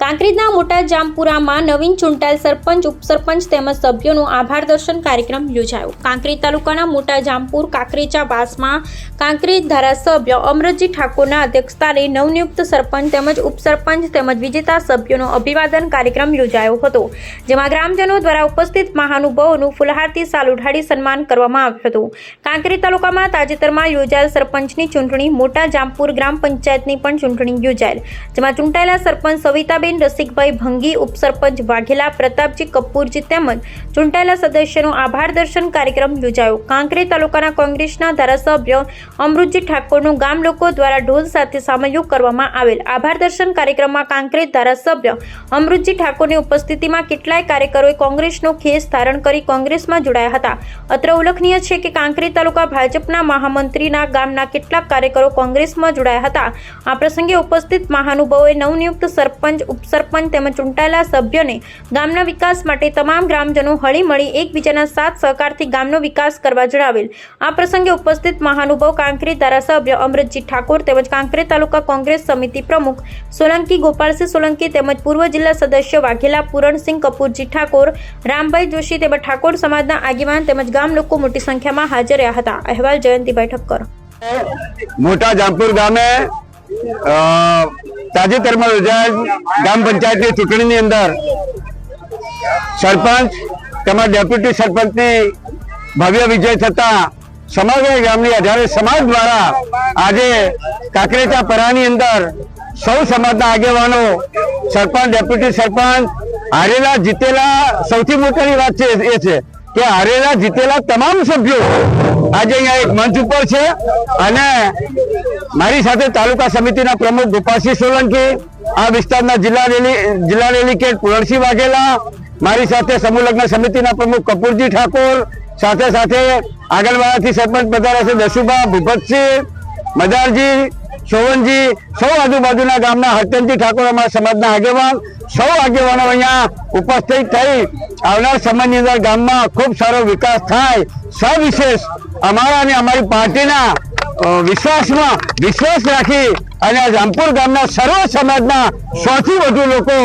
કાંકરેજના મોટા જામપુરામાં નવીન ચૂંટાયેલ સરપંચ, ઉપસરપંચ તેમજ સભ્યોનું આભાર દર્શન કાર્યક્રમ યોજાયો. કાંકરી તાલુકાના મોટા જામપુર કાંકરીચા વાસમાં કાંકરી ધારાસભ્ય અમરજી ઠાકોરના અધ્યક્ષસ્થાને નવનિયુક્ત સરપંચ તેમજ ઉપસરપંચ તેમજ વિજેતા સભ્યોનો અભિવાદન કાર્યક્રમ યોજાયો હતો, જેમાં ગ્રામજનો દ્વારા ઉપસ્થિત મહાનુભાવોનું ફુલહારથી સાલ ઉઠાડી સન્માન કરવામાં આવ્યું હતું. કાંકરી તાલુકામાં તાજેતરમાં યોજાયેલ સરપંચની ચૂંટણી મોટા જામપુર ગ્રામ પંચાયતની પણ ચૂંટણી યોજાયેલ, જેમાં ચૂંટાયેલા સરપંચ સવિતાબેન રસિકભાઈ ભંગી, ઉપસરપંચ વાઘેલા, પ્રતાપજી કપૂરજી તેમજ ચૂંટાયેલા સદસ્યનો આભાર દર્શન કાર્યક્રમ યોજાયો. કાંકરેજ તાલુકાના કોંગ્રેસના ધારાસભ્ય અમૃતજી ઠાકોરનું ગામ લોકો દ્વારા ઢોલ સાથે સામયું કરવામાં આવેલ. આભાર દર્શન કાર્યક્રમમાં કાંકરેજ ધારાસભ્ય અમૃતજી ઠાકોરની ઉપસ્થિતિમાં કેટલાય કાર્યકરોએ કોંગ્રેસનો ખેસ ધારણ કરી કોંગ્રેસમાં જોડાયા હતા. અત્ર ઉલ્લેખનીય છે કે કાંકરી તાલુકા ભાજપના મહામંત્રીના ગામના કેટલાક કાર્યકરો કોંગ્રેસમાં જોડાયા હતા. આ પ્રસંગે ઉપસ્થિત મહાનુભાવોએ નવનિયુક્ત સરપંચ ઉપસરપંચ તેમજ ચૂંટાયેલા સભ્યોને ગામના વિકાસ માટે તમામ ગ્રામજનો હળીમળી એકબીજાના સાથ સહકારથી ગામનો વિકાસ કરવા જણાવેલ. આ પ્રસંગે ઉપસ્થિત મહાનુભાવ કાંકરી ધારાસભ્ય અમૃતજી ઠાકોર તેમજ કાંકરી તાલુકા કોંગ્રેસ સમિતિ પ્રમુખ સોલંકી ગોપાલસિંહ સોલંકી તેમજ પૂર્વ જિલ્લા સદસ્ય વાઘેલા પૂરણસિંહ કપૂરજી ઠાકોર, રામભાઈ જોશી તેમજ ઠાકોર સમાજના આગેવાન તેમજ ગામ લોકો મોટી સંખ્યામાં હાજર રહ્યા હતા. અહેવાલ જયંતિભાઈ ઠક્કર. મોટા જામપુર ગામે તાજેતરમાં યોજાયેલ ગ્રામ પંચાયતની ચૂંટણીની અંદર સરપંચ તેમજ ડેપ્યુટી સરપંચની ભવ્ય વિજય થતા સમગ્ર ગામની આધારે સમાજ દ્વારા આજે કાંકરેચા પરાની અંદર સૌ સમાજના આગેવાનો, સરપંચ, ડેપ્યુટી સરપંચ હારેલા જીતેલા સૌથી મોટાની વાત છે એ છે. કે હારેલા જીતેલા તમામ સભ્યો આજે અહીંયા એક મંચ ઉપર છે અને મારી સાથે તાલુકા સમિતિના પ્રમુખ ગોપાલસિંહ સોલંકી, આ વિસ્તારના જિલ્લા જિલ્લા ડેલિકેટ પુરણસિંહ વાઘેલા, મારી સાથે સમૂહલગ્ન સમિતિના પ્રમુખ કપૂરજી ઠાકોર, સાથે સાથે આગળવાળાથી સરપંચ બધા છે દસુભા ભૂપતસિંહ મદારજી, સોવનજી, સૌ આજુબાજુના ગામના હરચંદજી ઠાકોર અમારા સમાજના આગેવાન, સૌ આગેવાનો અહીંયા ઉપસ્થિત થઈ આવનાર સમયની અંદર ગામમાં ખૂબ સારો વિકાસ થાય. સવિશેષ અમારા અને અમારી પાર્ટીના વિશ્વાસમાં, વિશ્વાસ રાખી અને રામપુર ગામના સર્વ સમાજના સૌથી વધુ લોકો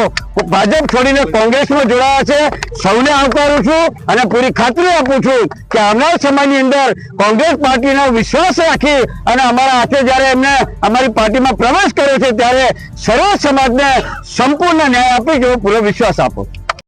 ભાજપ છોડીને કોંગ્રેસમાં જોડાયા છે. સૌને આવકારું છું અને પૂરી ખાતરી આપું છું કે આવનાર સમયની અંદર કોંગ્રેસ પાર્ટીનો વિશ્વાસ રાખી અને અમારા હાથે જ્યારે એમને અમારી પાર્ટીમાં પ્રવેશ કર્યો છે, ત્યારે સર્વ સમાજને સંપૂર્ણ ન્યાય આપી જેવો પૂરો વિશ્વાસ આપો